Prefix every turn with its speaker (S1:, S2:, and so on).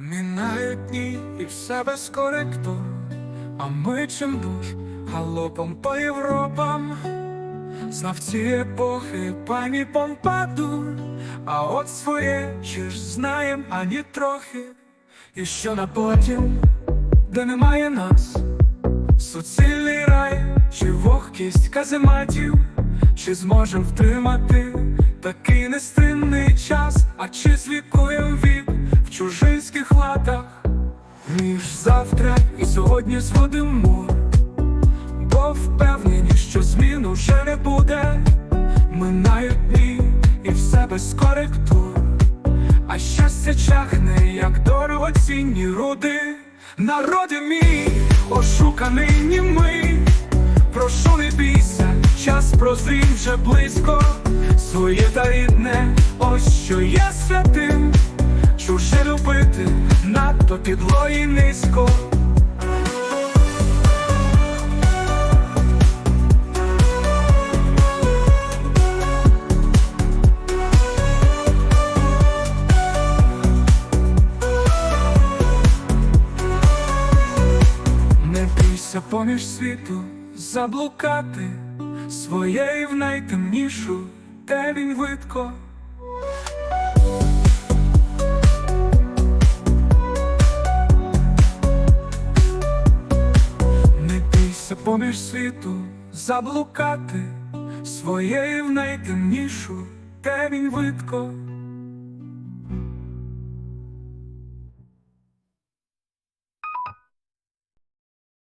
S1: Минають дні і все без коректор, а ми чим душ галопом по Європам, знавці епохи пані Помпадур, а от своє чи ж знаєм ані трохи, і що на потім, де немає нас, суцільний рай, чи вогкість казематів, чи зможем втримати такий нестримний час, а чи злікуєм вік в латах, між завтра і сьогодні зводимо, бо впевнені, що змін уже не буде, минають дні і все без коректур, а щастя чахне, як дорогоцінні руди. Народи мій, ошуканий німий, прошу не бійся, час прозрів вже близько, надто підло і низько. Не бійся поміж світу заблукати своєї в найтемнішу темінь видко. Поміж світу заблукати своєю в найтемнішу темінь видко.